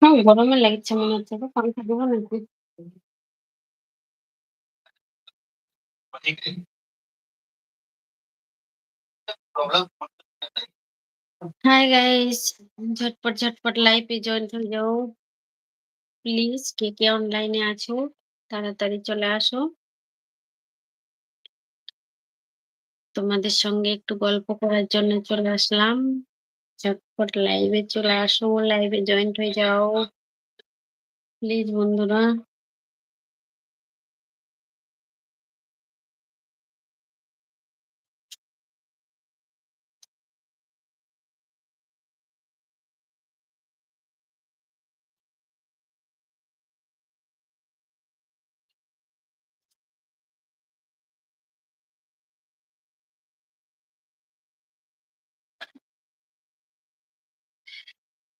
হ্যাঁ, গরমে লাগছে মনে হচ্ছে। পাংখা দেবো নাকি? হাই গাইস ঝটপট, ঝটপট লাইভে জয়েন হয়ে যাও। প্লিজ কে, কে অনলাইনে আছো তাড়াতাড়ি চলে আসো। তোমাদের সঙ্গে একটু গল্প করার জন্য চলে আসলাম। ঝটপট লাইভে চলে আসো, লাইভে জয়েন্ট হয়ে যাও। প্লিজ বন্ধুরা।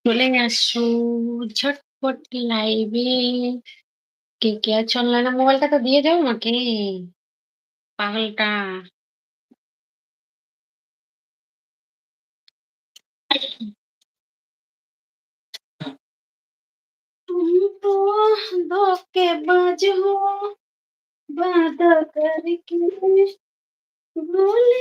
চলে আসো, ঝটপট লাইভে কে কে আছে চললে মোবাইলটা তো দিয়ে যাও আমাকে। পাগলটা। তুমি তো ধোকে বাজ হো বাধা করকে ভুলে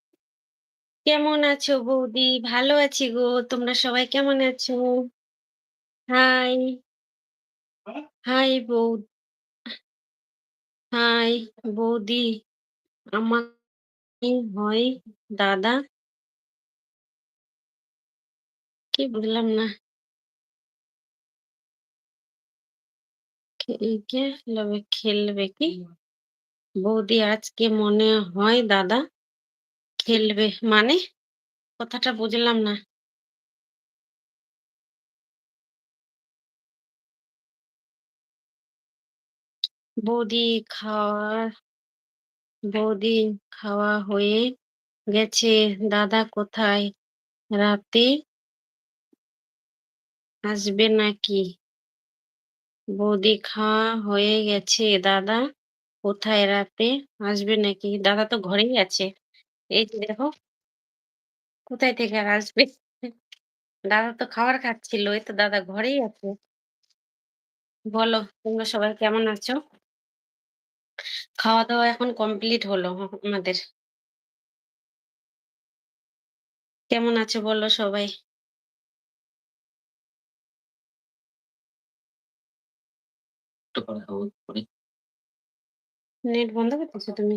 কেমন আছো বৌদি? ভালো আছি গো। তোমরা সবাই কেমন আছো? হাই। হাই বৌ হাই বৌদি। আমার হয় দাদা। কি বুঝলাম না? কে লবে খেলবে কি? বৌদি আজকে মনে হয়, দাদা? খেলবে মানে? কথাটা বুঝলাম না। বৌদি খাওয়া বৌদি খাওয়া হয়ে গেছে। দাদা কোথায়? রাতে আসবে নাকি? বৌদি খাওয়া হয়ে গেছে। দাদা কোথায়? রাতে আসবে নাকি? দাদা তো ঘরেই আছে। এই যে দেখো কোথায় থেকে আর আসবে? দাদা তো খাবার খাচ্ছিল এই তো দাদা ঘরেই আছে। বলো তোমরা সবাই কেমন আছো? খাওয়া দাওয়া এখন কমপ্লিট হলো আমাদের। কেমন আছো বলো সবাই? নেট বন্ধ করতেছো তুমি?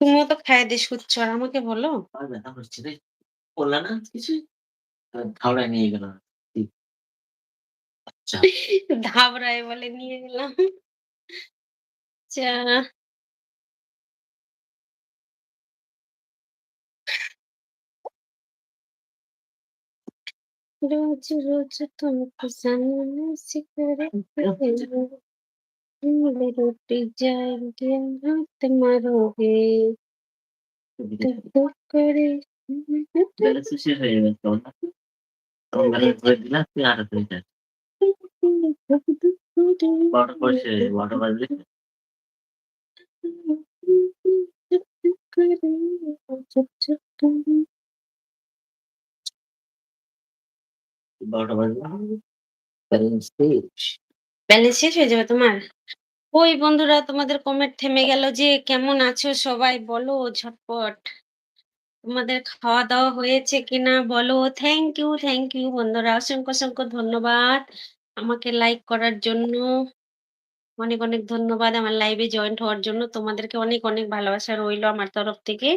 তুমিও তো খায় দিস করছ আর আমাকে বলো। ব্যথা করছে রে। বললা না কিছু? নিয়ে গেল। আচ্ছা। ধাবড়ায় বলে নিয়ে গেলাম। আচ্ছা। রোজ রোজ তোমাকে জানানো मेरे रोटी जाएंगे हाथ मारोगे तो करे ব্যালেন্স শেষ হয়ে গেছে তখন তখন ব্যালেন্স করে দিলাম তুই আরো দুই চার বারোটা পরে শেষ হয়ে যাবে, বারোটা বাজলে বারোটা বাজলে ব্যালেন্স শেষ ব্যালেন্স শেষ হয়ে যাবে তোমার ওই বন্ধুরা, তোমাদের কমেন্ট থেমে গেল যে কেমন আছো সবাই? বলো ঝটপট। তোমাদের খাওয়া দাওয়া হয়েছে কিনা বলো? থ্যাংক ইউ থ্যাংক ইউ বন্ধুরা। অসংখ্য অসংখ্য ধন্যবাদ আমাকে লাইক করার জন্য। অনেক অনেক ধন্যবাদ আমার লাইভে জয়েন্ট হওয়ার জন্য। তোমাদেরকে অনেক অনেক ভালোবাসা রইল আমার তরফ থেকে।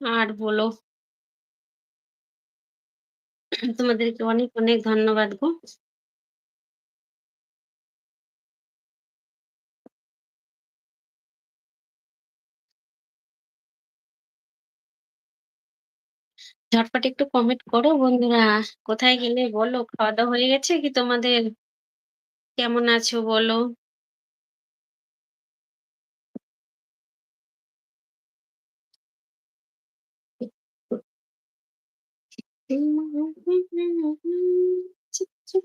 আর বলো, তোমাদেরকে অনেক অনেক ধন্যবাদ গো। ঝটপট একটু কমেন্ট করো। বন্ধুরা, কোথায় গেলে বলো? খাওয়া দাওয়া হয়ে গেছে কি তোমাদের? কেমন আছো বলো? चुप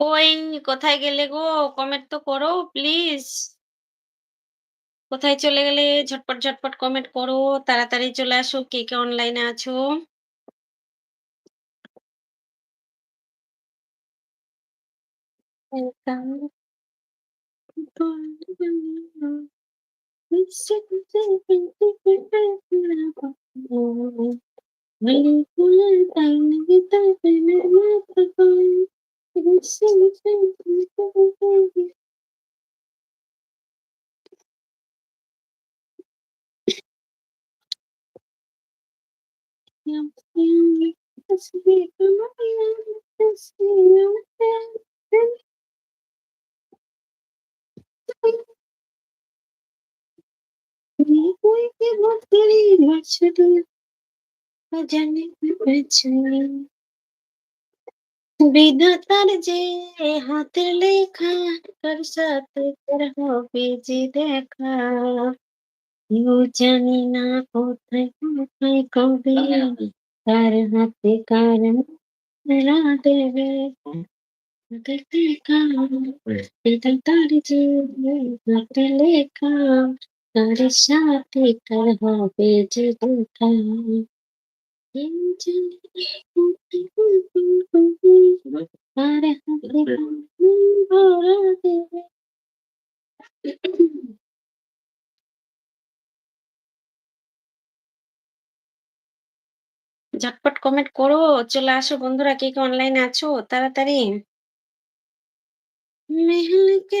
ওই কোথায় গেলে গো? কমেন্ট তো করো প্লিজ কোথায় চলে গেলে ঝটপট ঝটপট কমেন্ট করো, তাড়াতাড়ি চলে আসো, কে কে অনলাইনে আছো? Welcome Yang yang kasih ke mana kasih জানি বিধাতার যে হাতের লেখা, তার সাথে তার হবে যে দেখা। কেউ জানি না কোথায় কোথায় কবে কার হাতে কার দেবে। বিধাতার যে হাতের লেখা। তার সাথে তার হবে যে দেখা কার কার ঝটপট কমেন্ট করো চলে আসো বন্ধুরা কে কে অনলাইনে আছো? তাড়াতাড়ি। মেহল के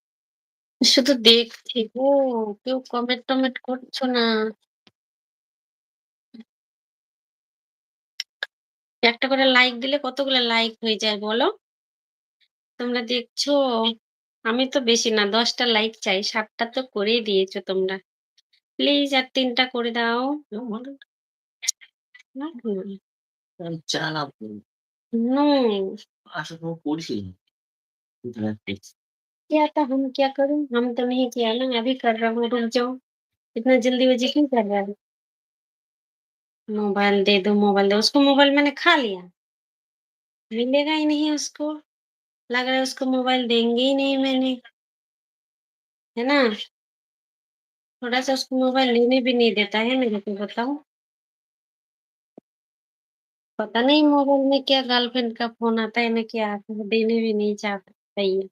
শুধু দেখছি। গো কেউ কমেন্ট টমেন্ট করছ না? একটা করে লাইক দিলে কতগুলো লাইক হয়ে যায় বলো? তোমরা দেখছ? আমি তো বেশি না দশটা লাইক চাই সাতটা তো করেই দিয়েছ তোমরা। প্লিজ আর তিনটা করে দাও। চালাবো। नो আসলে পড়ছি क्या था हम क्या करूँ? हम तो नहीं किया ना अभी कर रहा हूँ रुक जाओ। इतना जल्दी जल्दीबाजी क्यों कर रहा है? मोबाइल दे दो मोबाइल दो उसको मोबाइल मैंने खा लिया। मिलेगा ही नहीं उसको। लग रहा है उसको मोबाइल देंगे ही नहीं मैंने। है ना? थोड़ा सा उसको मोबाइल लेने भी नहीं देता है मेरे को बताओ पता नहीं मोबाइल में क्या गर्लफ्रेंड का फ़ोन आता है ना क्या आता है, देने भी नहीं चाहता। ये।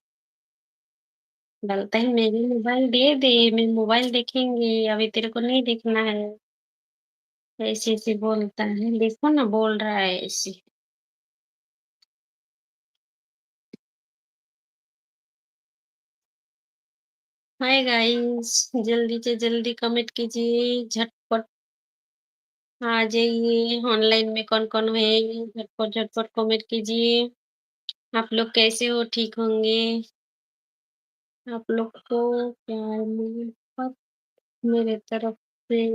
बोलता है मेरे मोबाइल दे दे, मैं मोबाइल देखेंगे, अभी तेरे को नहीं देखना है। ऐसे-ऐसे बोलता है, देखो ना बोल रहा है ऐसे। हाय गाइस, जल्दी से जल्दी कमेंट कीजिए, झटपट आ जाइए, ऑनलाइन में कौन-कौन है, झटपट-झटपट कमेंट कीजिए। आप लोग कैसे हो? ठीक होंगे? आप लोग को प्यार मोहब्बत मेरे तरफ़ से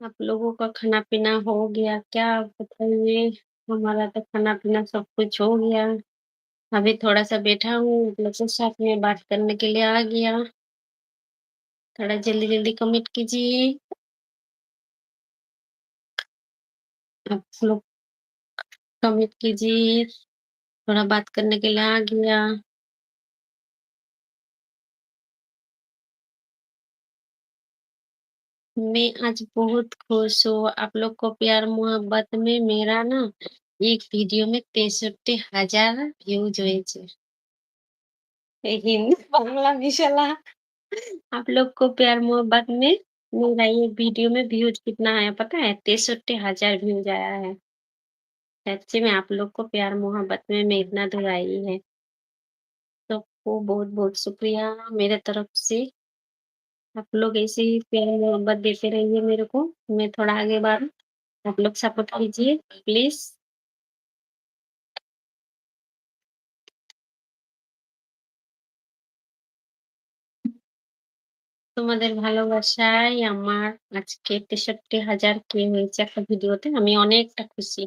आप लोगों का खाना-पीना हो गया क्या बताइए? हमारा तो खाना-पीना सब कुछ हो गया। अभी थोड़ा-सा बैठा हूँ, आप लोग के साथ में बात करने के लिए आ गया। थोड़ा जल्दी-जल्दी कमेंट कीजिए। आप लोग कमेंट कीजिए, थोड़ा बात करने के लिए आ गया। मैं आज बहुत खुश हूँ, आप लोग को प्यार मोहब्बत में मेरा ना एक वीडियो में 63,000 ভিউজ হয়েছে। এই হিন্দি বাংলা মিশালা आप लोग को प्यार मोहब्बत में मेरा ये वीडियो में व्यूज कितना आया पता है? 63,000 व्यूज आया है। सच्ची में आप लोग को प्यार मोहब्बत में मैं इतना दूर आई है। सबको बहुत-बहुत शुक्रिया मेरे तरफ से। आप लोग ऐसे ही प्यार मोहब्बत देते रहिए मेरे को, मैं थोड़ा आगे बढ़ूँ। आप लोग सपोर्ट कीजिए प्लीज़। তোমাদের ভালোবাসায় আমার আজকে 63,000 কে হয়েছে একটা ভিডিওতে। আমি অনেকটা খুশি।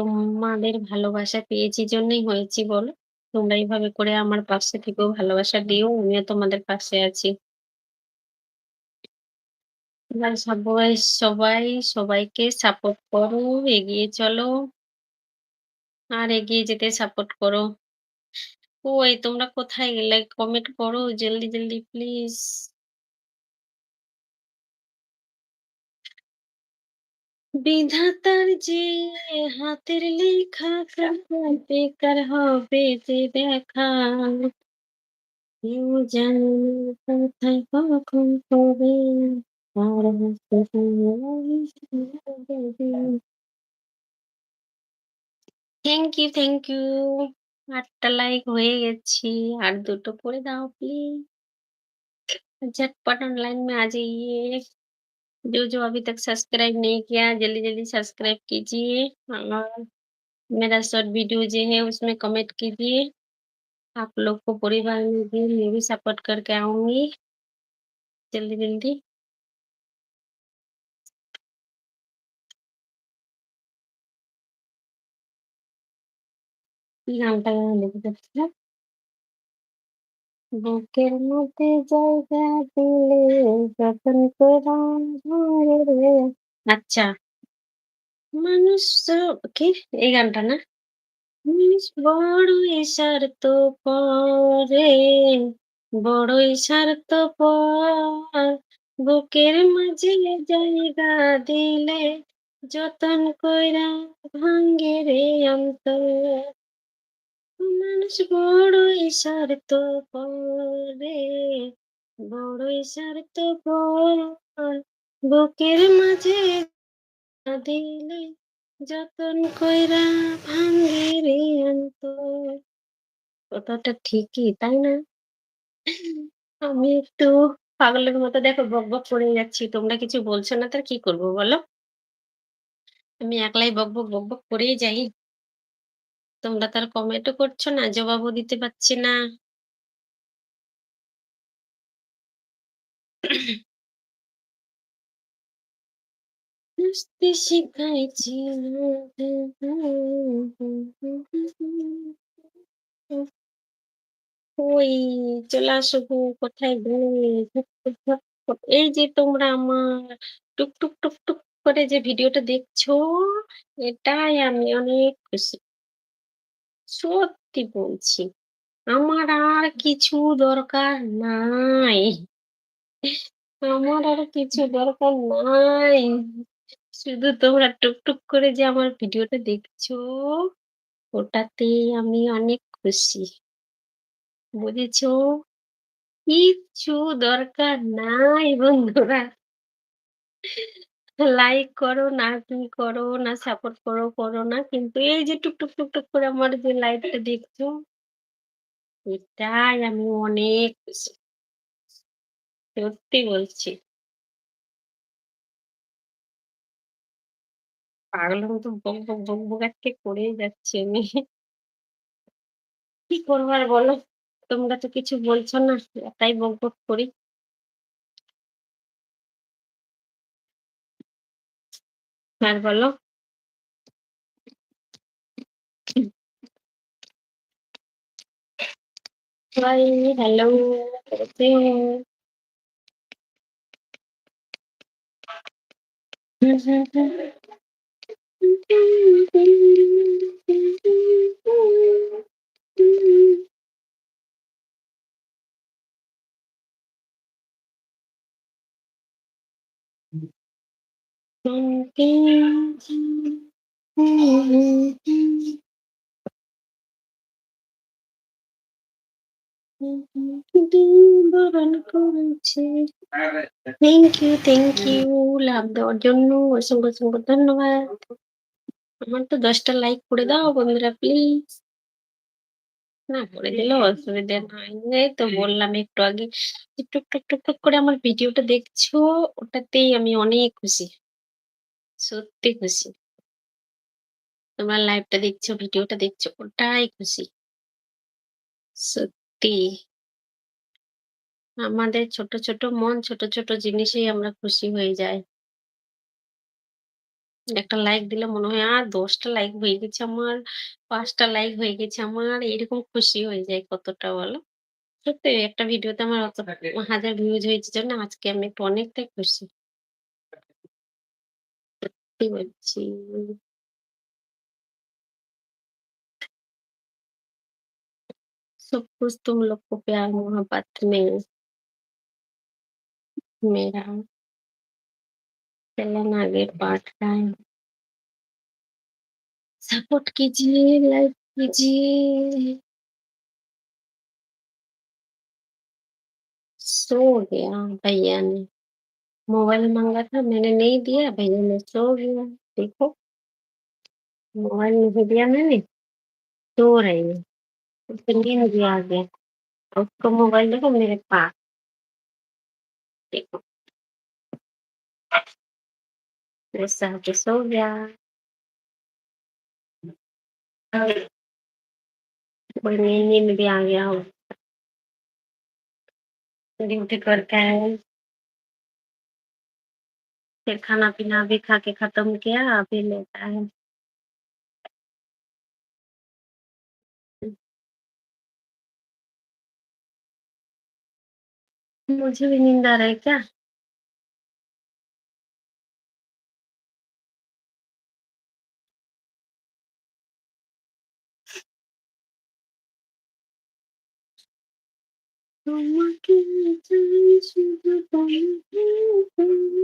তোমাদের ভালোবাসা পেয়েছি জন্যই হয়েছি বলো। তোমরা এভাবে করে আমার পাশে থেকেও ভালোবাসা দিও। আমিও তোমাদের পাশে আছি। সবাই সবাই সবাইকে সাপোর্ট করো, এগিয়ে চলো। আর এগিয়ে যেতে সাপোর্ট করো। কই তোমরা কোথায় গেলে? কমেন্ট করো জলদি, জলদি প্লিজ। বিধাতার যে হাতের লেখা কার বেকার হবে যে দেখা কেউ জানে না কোথায় কখন কবে আর থ্যাংক ইউ থ্যাংক ইউ আটটা লাইক হয়ে গেছি আর দুটো করে দাও প্লিজ झटपट ऑनलाइन में आ जाइए जो जो अभी तक सब्सक्राइब नहीं किया जल्दी जल्दी सब्सक्राइब कीजिए और मेरा शॉर्ट वीडियो जो है, उसमें कमेंट कीजिए। आप लोग को परिवार में भी, मैं भी सपोर्ट करके आऊँगी। जल्दी বুকের মধ্যে জায়গা দিলে যতন করা রে। আচ্ছা। মানুষ কি? এই গানটা না? মানুষ বড়ই স্বার্থ পরে বড়ই পর বুকের মাঝে জায়গা দিলে যতন কইরা ভাঙ্গে রে অন্তর। মানুষ বড়ই স্বার্থ পরে বড়ই স্বার্থ পর বুকের মাঝে দিলে যতন কইরা ভাঙ্গে রে অন্তর। কথাটা ঠিকই, তাই না? আমি একটু পাগলের মতো দেখো, বক বক করে যাচ্ছি। তোমরা কিছু বলছো না তার কি করব বলো? আমি একলাই বক বক বক বক করেই যাই। তোমরা তার কমেন্টও করছ না? জবাবও দিতে পারছি না। শিখাইছি ওই চলে আসো গো, কোথায় ঝপ। এই যে তোমরা আমার টুক টুক টুক টুক করে যে ভিডিওটা দেখছ, এটাই আমি অনেক খুশি। সত্যি বলছি আমার আর কিছু দরকার নাই আমার আর কিছু দরকার নাই শুধু তোমরা টুকটুক করে যে আমার ভিডিওটা দেখছ, ওটাতে আমি অনেক খুশি। বুঝেছ? কিচ্ছু দরকার নাই বন্ধুরা। লাইক করো, না কি করো, না সাপোর্ট করো, করো না। কিন্তু এই যে টুকটুক, টুকটুক করে আমার যে লাইভটা দেখছ, এটাই আমি অনেক। সত্যি বলছি। পাগলের মতো বক, বক, বক, বক আজকে করেই যাচ্ছি আমি। কি করব আর বলো? তোমরা তো কিছু বলছো না, তাই বক, বক করি। Hẹn vlog, lúc Hi, hello, you বারণ। Thank you, thank you love দেওয়ার জন্য অসংখ্য, অসংখ্য ধন্যবাদ। আমার তো ১০ টা লাইক করে দাও বন্ধুরা প্লিজ। না করে দিলেও অসুবিধা। এই তো বললাম একটু আগে টুক, টুক, টুক, টুক করে আমার ভিডিওটা দেখছ, ওটাতেই আমি অনেক খুশি। সত্যি খুশি। তোমরা লাইভটা দেখছ, ভিডিওটা দেখছ, ওটাই খুশি। সত্যি। আমাদের ছোট, ছোট মন ছোট, ছোট জিনিসেই আমরা খুশি হয়ে যাই। একটা লাইক দিলে মনে হয় আর দশটা লাইক হয়ে গেছে আমার, পাঁচটা লাইক হয়ে গেছে আমার, এরকম খুশি হয়ে যায় কতটা বলো? সত্যি একটা ভিডিওতে আমার অত হাজার ভিউজ হয়েছে জন্য আজকে আমি অনেকটাই খুশি। Imagine. सब कुछ तुम लोग को प्यार मोहब्बत में मेरा चलन आगे बांट रहा है। सपोर्ट कीजिए लाइक कीजिए। सो गया भैया ने। मोबाइल माँगा था मैंने नहीं दिया, भैया ने सो गया। देखो, मोबाइल नहीं दिया मैंने, सो रही है। उसको नींद भी आ गया। उसको मोबाइल देखो मेरे पास, देखो। ऐसा के सो गया। नींद भी आ गया हो। ड्यूटी आए। फिर खाना-पीना भी खा के खत्म किया, अभी लेटा है। हुँ। मुझे भी नींद आ रहा है क्या? তোমাকে চাই শুধু তোমাকে চাই। তোমাকে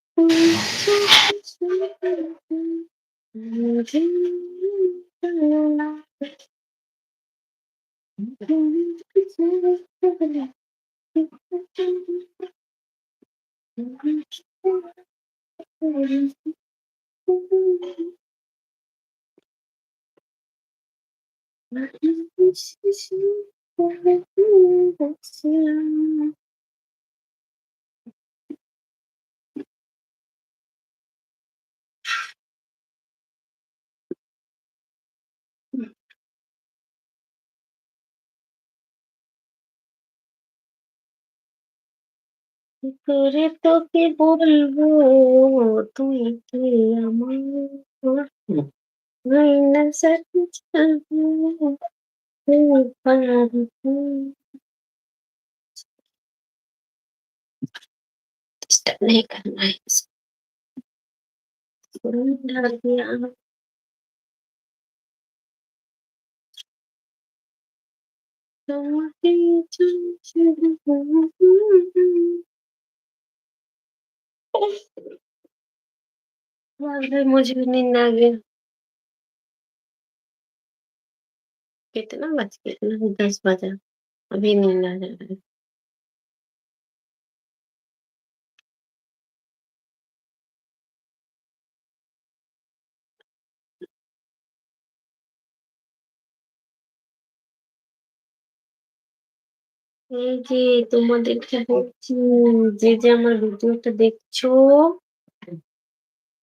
我已经习惯了，我已经习惯了。করে তোকে বলবো তুই কে আমার Mina saja Tidak naik kan naik. Sudah मुझे भी नींद आ गया। कितना बज गया? 10 बजा। अभी नींद आ जा रहा है। এই যে তোমাদেরকে বলছি যে, যে আমার ভিডিওটা দেখছ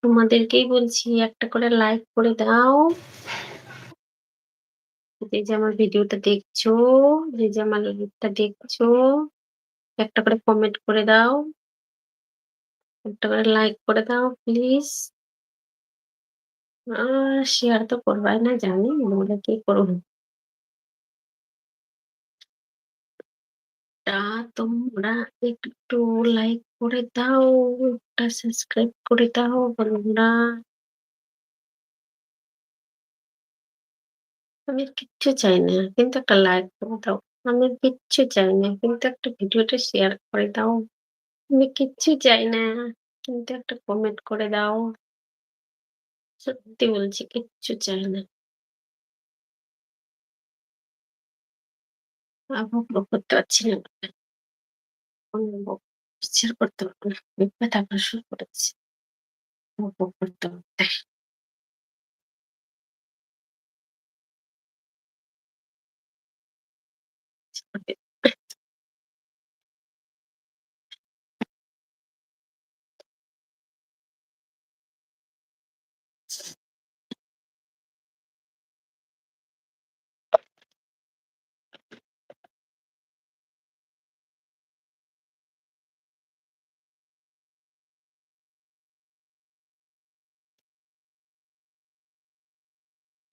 তোমাদেরকেই বলছি একটা করে লাইক করে দাও। যে, যে আমার ভিডিওটা দেখছ, যে, যে আমার লাইভটা দেখছ একটা করে কমেন্ট করে দাও। একটা করে লাইক করে দাও প্লিজ। আর শেয়ার তো করবাই না জানি, বলে কি করব? টা তোমরা একটু লাইক করে দাও, একটা সাবস্ক্রাইব করে দাও বন্ধুরা। আমি কিচ্ছু চাই না। কিন্তু একটা লাইক করে দাও। আমি কিচ্ছু চাই না। কিন্তু একটা ভিডিওটা শেয়ার করে দাও। আমি কিচ্ছু চাই না। কিন্তু একটা কমেন্ট করে দাও। সত্যি বলছি কিচ্ছু চাই না। বকবক করতে পারছি না। বিচার করতে পারব না। ব্যথা করা শুরু করেছে। বকবক করতে, করতে।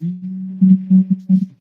Mm-hmm.